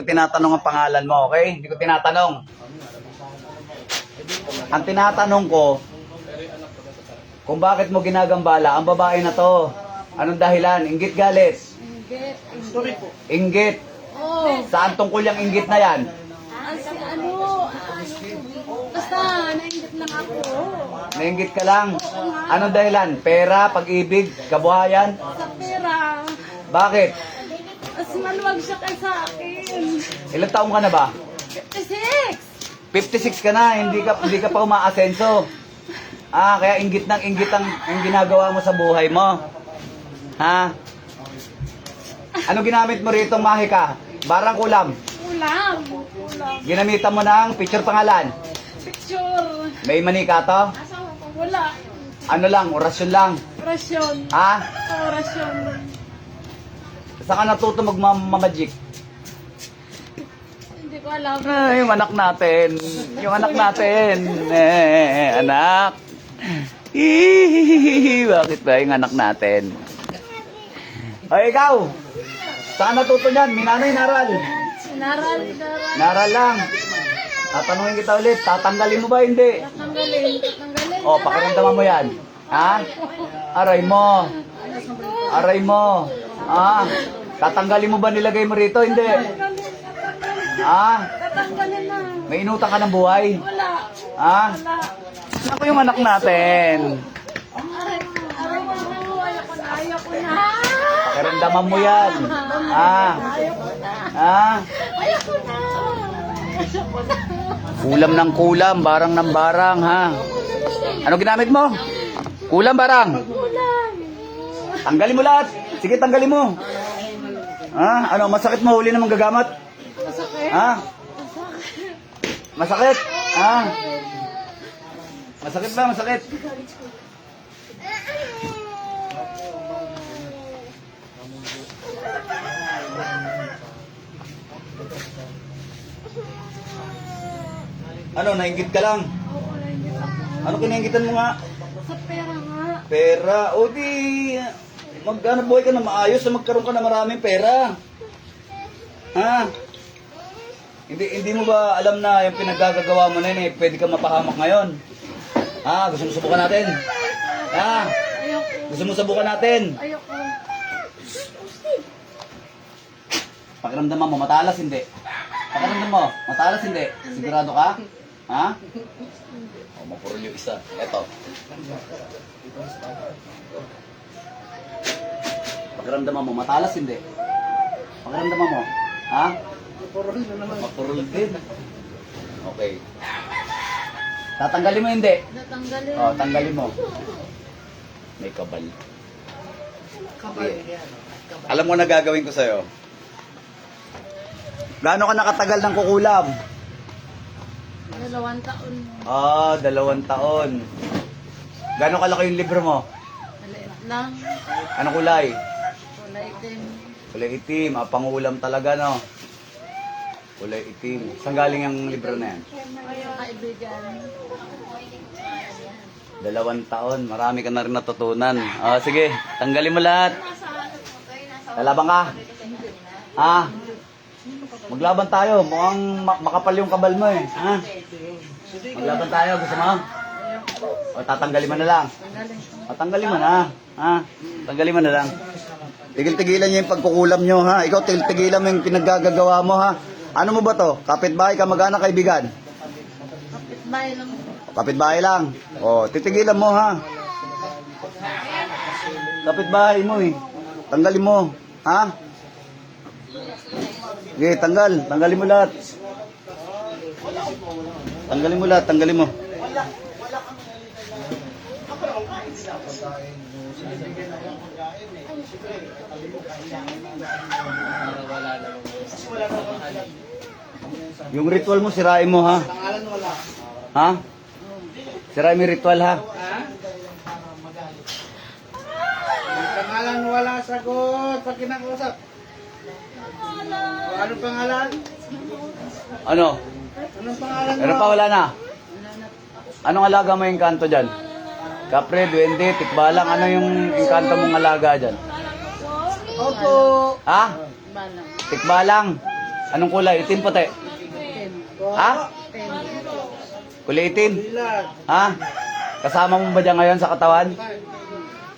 ko tinatanong ang pangalan mo, okay? Hindi ko tinatanong. Ang tinatanong ko, kung bakit mo ginagambala ang babae na to. Anong dahilan? Inggit galit. Hindi. Inggit. Oh, Saan tungkol yung inggit na yan? ah, si ano, ah, basta nainggit lang ako. Nainggit ka lang. Anong dahilan? Pera, pag-ibig, kabuhayan? Sa pera, Bakit? Mas maluwag siya kay sa akin. Ilang taong ka na ba? 56! 56 ka na, hindi ka hindi ka pa umaasenso. Ah, kaya inggit ng inggit ang, ang ginagawa mo sa buhay mo. Ha? Ano ginamit mo rito, Mahika? Barang kulam. Kulang. Kulang. Ginamitan mo ng picture pangalan. Picture. May manika to? Wala. Ano lang, orasyon lang. Orasyon. Ha? Orasyon. Saan ka natuto magmamajik? Hindi ko alam. Ah, yung anak natin. Yung anak natin. Eh, anak. Hihihihi. Bakit ba yung anak natin? Ay, ikaw. Saan natuto niyan? Minanoy, naral. Naral, naral. Naral lang. Tatanungin kita ulit, tatanggalin mo ba hindi? Tatanggalin. Tatanggalin. O, pakiramdaman mo yan. Ha? Aray mo. Aray mo. Ah, tatanggalin mo ba nilagay mo rito? Hindi. Ah, Tatanggalin na. may inutang ka ng buhay. Wala. Ah, Wala. ako yung anak natin. Ayoko na. Pakiramdaman mo yan. Ayoko na. ah. Ayoko na. Ayoko na. Kulam ng kulam, barang ng barang, ha? Ano ginamit mo? Kulam barang. Kulang. Tanggalin mo lahat. Sige, tanggalin mo. Ha? Ano, masakit mo huli namang gagamat? Masakit. Ha? Masakit. Masakit? Ha? Masakit ba? Masakit? Ano, nainggit ka lang? Oo, nainggit ako. Ano kinaingitan mo nga? Sa pera nga. Pera. O di, magkano buhay ka na maayos na magkaroon ka na maraming pera. Ha? Hindi hindi mo ba alam na yung pinaggagawa mo na yun eh, pwede ka mapahamak ngayon? Ha? Gusto mo subukan natin? Ha? Gusto mo subukan natin? Ayoko. Pakiramdaman mo, matalas hindi. Pakiramdam mo, matalas hindi. Sigurado ka? Ha? O, mapurol yung isa. Eto. Pakiramdaman mo, matalas hindi. Pakiramdaman mo, ha? Mapurol na naman. Din. Okay. Tatanggalin mo hindi. Tatanggalin. O, tanggalin mo. May kabal. Kabal Alam mo na gagawin ko sa'yo. Gaano ka nakatagal ng kukulam? Dalawang taon. Ah, dalawang taon. Gaano kalaki yung libro mo? Maliit lang. Anong kulay? Kulay din. Kulay itim. Ah, pangulam talaga, no? Kulay itim. Saan galing ang libro na yan? Ayoko kaibigan. Dalawang taon. Marami ka na rin natutunan. Ah, sige. Tanggalin mo lahat. Lalaban ka? Ha? Maglaban tayo. Mukhang ma- makapal yung kabal mo eh. Ha? Maglaban tayo. Gusto mo? O tatanggalin mo na lang. O tanggalin mo na. Ha? Tanggalin mo na lang. Tigil-tigilan niyo yung pagkukulam niyo ha. Ikaw tigil-tigilan mo yung pinaggagawa mo ha. Ano mo ba to? Kapitbahay, kamag-anak, kaibigan? Kapitbahay lang. Kapitbahay lang. O, titigilan mo ha. Kapitbahay mo eh. Tanggalin mo. Ha? Sige, tanggal. Tanggalin mo lahat. Tanggalin mo lahat. Tanggalin mo. Yung ritual mo, sirain mo ha. Ha? Sirain mo ritual ha. Pangalan wala sagot pag kinakausap. Anong pangalan? Ano? Anong pangalan Meron pa wala na? Anong alaga mo yung kanto dyan? Kapre, duwende, tikbalang. Ano yung inkanto mong alaga dyan? Opo. Ha? Balang. Tikbalang. Anong kulay? Itim puti? Ha? Kulay itim? Ha? Kasama mo ba dyan ngayon sa katawan?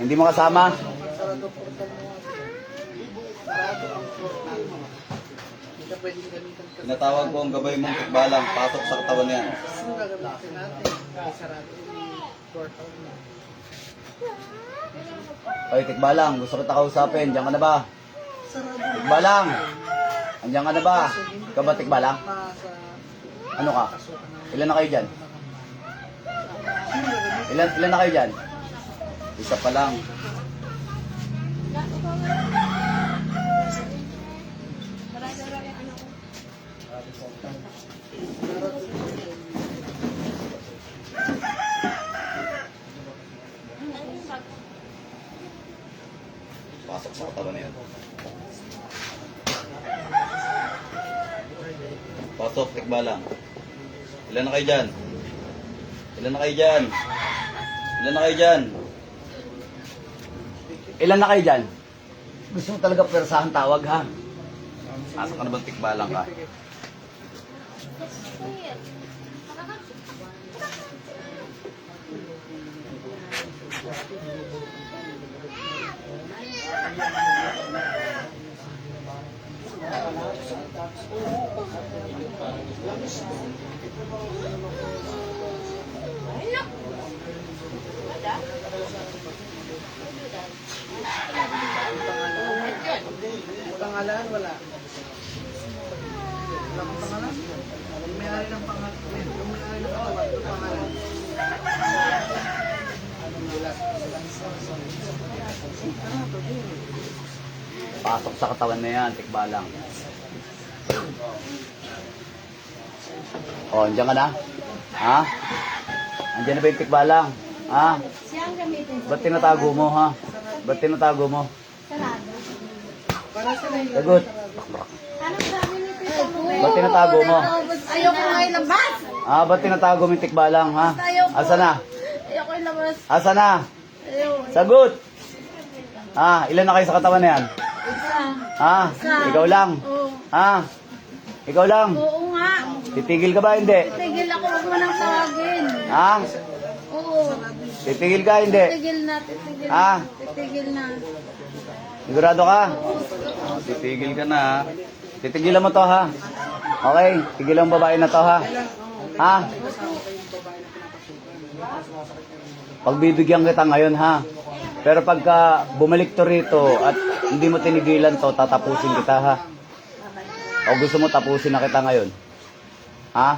Hindi mo kasama? Tinatawag ko ang gabay mong tikbalang, pasok sa katawan niyan. Ay, tikbalang, gusto kita kausapin. Diyan ka na ba? Tikbalang! Andiyan ka na ba? Ikaw ba tikbalang? Ano ka? Ilan na kayo dyan? Ilan, ilan na kayo dyan? Isa pa lang. Sa katawan na yan. Pasok, tikbalang. Ilan na kayo dyan? Ilan na kayo dyan? Ilan na kayo dyan? Ilan na kayo dyan? Gusto mo talaga persahan tawag ha? Asa ka na bang tikbalang ka? Pangalan, wala kang pangalan? Yung may-ari ng pangalan. Yung may-ari ng katawan, yung pangalan. Pasok sa katawan na yan, tikbalang. Oh, andiyan ka na? Ha? Andiyan na ba yung tikbalang? Ha? Siya ang gamitin. Ba't tinatago mo ha? Ba't tinatago mo? Sagot. Ba't tinatago mo? Ayoko nga ilabas. Ah, ba't tinatago mo yung tikbalang ha? Asa na? Ayoko ilabas. Asa na? Sagot! Ah, ilan na kayo sa katawan na yan? Isa. Ha? Ikaw lang? Oo. Ha? Ikaw lang? Oo nga. Titigil ka ba? Hindi. Tigil ako. Huwag mo nang tawagin. Ha? Oo. Titigil ka? Hindi. Titigil na. Titigil Ah. na. Titigil na. Sigurado ka? Oh, titigil ka na ha? Titigilan mo to ha? Okay, tigilan mo babae na to ha? Ha? Pagbibigyan kita ngayon ha? Pero pagka bumalik to rito at hindi mo tinigilan to, tatapusin kita ha? O gusto mo tapusin na kita ngayon? Ha?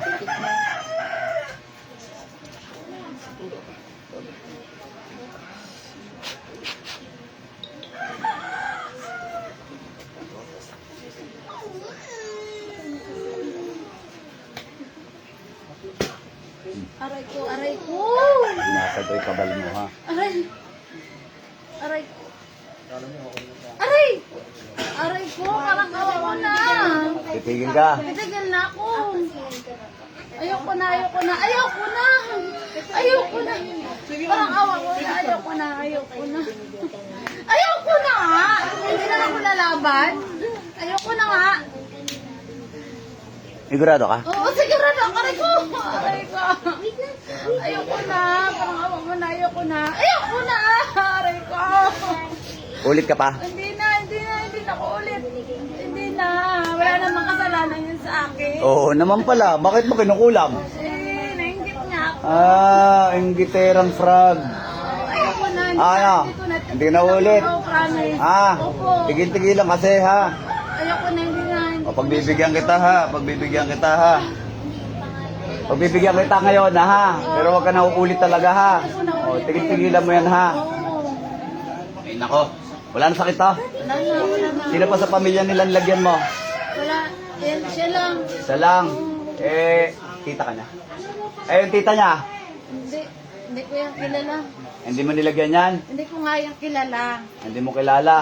Aray ko. Aray ko. Ko yung kabal mo ha? Aray. Aray ko. Aray! Aray ko, parang awa ko na. Titigil ka? Titigil na ako. Ayoko na, ayoko na, ayoko na. Ayoko na. Parang awa ko na, ayoko na, ayoko na. Ayoko na nga. Hindi na ako lalaban. Ayoko na nga. Sigurado ka? Oo, sigurado. Aray ko. Aray ko. Ayoko na. Parang awa mo na, ayoko na. Ayoko na. Aray ko. Ulit ka pa? Hindi na, hindi na, hindi na ako ulit. Hindi na. Wala namang kasalanan yun sa akin. Oo naman pala. Bakit mo kinukulam? Eh, nainggit niya ako. Ah, ingiterang frog. Ayoko na. Hindi Ah, ano? Hindi ko na. Hindi na ulit. Promise. Ah, Opo. tigil-tigilan kasi ha. Ayoko na, hindi na. hindi O, pagbibigyan kita ha. Pagbibigyan kita ha. Pagbibigyan kita ngayon na ha. Pero wag ka na uulit talaga ha. O, tigil-tigilan mo yan ha. Oo. Ay, nako. Wala na sakit ha. Wala na, wala na. Sino pa sa pamilya nilang lagyan mo? Wala. Yan, siya lang. Isa lang. Eh, tita ka na. Eh, yung tita niya. Hindi. Hindi ko yung kilala. Hindi mo nilagyan yan. Hindi ko nga yung kilala. Hindi mo kilala.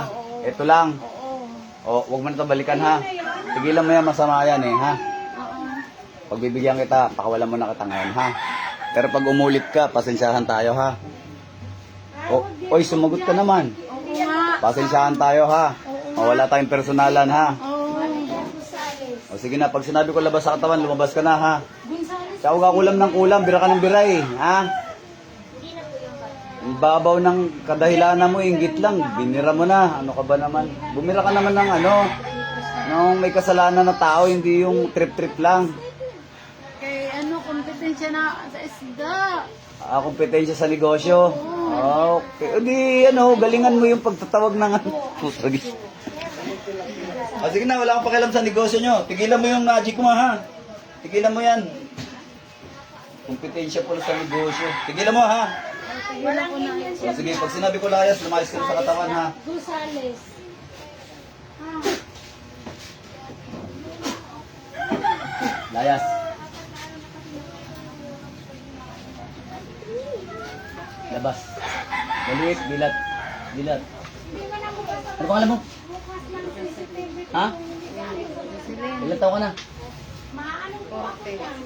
Ito lang. Oo. O, wag mo na ito balikan ha. Tigilan mo yan, masama yan eh ha. Oo. Pagbibigyan kita, pakawalan mo na kita ngayon ha. Pero pag umulit ka, pasensyahan tayo ha. O, oy, sumagot ka naman. Pasensyahan tayo ha. O, wala tayong personalan ha. O sige na, pag sinabi ko labas sa katawan, lumabas ka na ha. Sa ka kulam ng kulam, bira ka ng bira eh. Ha? Babaw ng kadahilanan mo, inggit lang. Binira mo na. Ano ka ba naman? Bumira ka naman ng ano, nung may kasalanan na tao, hindi yung trip-trip lang. Ano, kompetensya na sa isda. Ah, kompetensya sa negosyo. Okay. O di, ano, galingan mo yung pagtatawag ng ano. Putagi. Ah, sige na, wala akong pakialam sa negosyo nyo. Tigilan mo yung magic mo, ha? Tigilan mo yan. Kompetensya pala sa negosyo. Tigilan mo, ha? Wala ko na yun. O, sige, pag sinabi ko layas, lumayas ka na sa katawan, ha? Gonzales. Layas. Labas. Maliit, bilat. Bilat. Ano pangalan mo? Ha? Ilan taon ka na?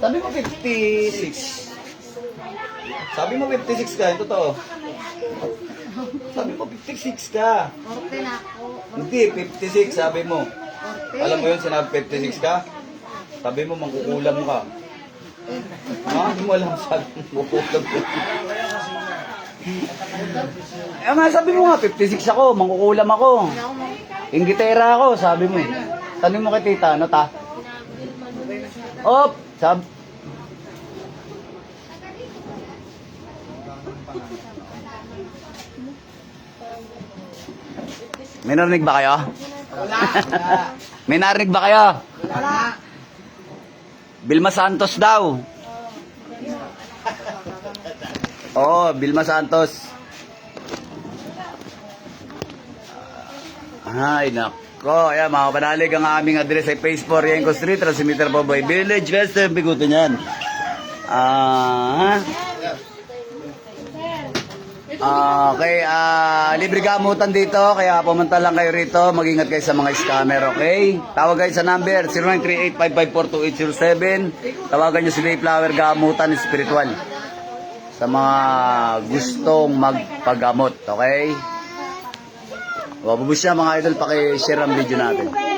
Sabi mo 56. Sabi mo 56 ka, yung totoo. Sabi mo 56 ka. Orte na ako. Hindi, 56 sabi mo. Orte. Alam mo yun, sinabi 56 ka? Sabi mo, mangkukulam ka. Ha? Hindi mo alam sabi mo, mangkukulam ka. Eh nga, sabi mo nga, 56 ako, mangkukulam ako. Ingitera ako, sabi mo. Tanong mo kay tita, ano ta? Op! Sab... May narinig ba kayo? May narinig ba kayo? Wala. Bilma Santos daw. Oo, Bilma Santos. Ay, nako. Ayan, mga panalig ang aming address ay Phase 4, Yenko Street, Transmitter Baboy Village, Western Biguto niyan. Ah, Ah, okay, ah, libre gamutan dito, kaya pumunta lang kayo rito, mag-ingat kayo sa mga scammer, okay? Tawag kayo sa number 0938-554-2807. Tawagan nyo si Mayflower Gamutan Spiritual sa mga gustong magpagamot, okay? O, bubus siya mga idol, paki-share ang video natin.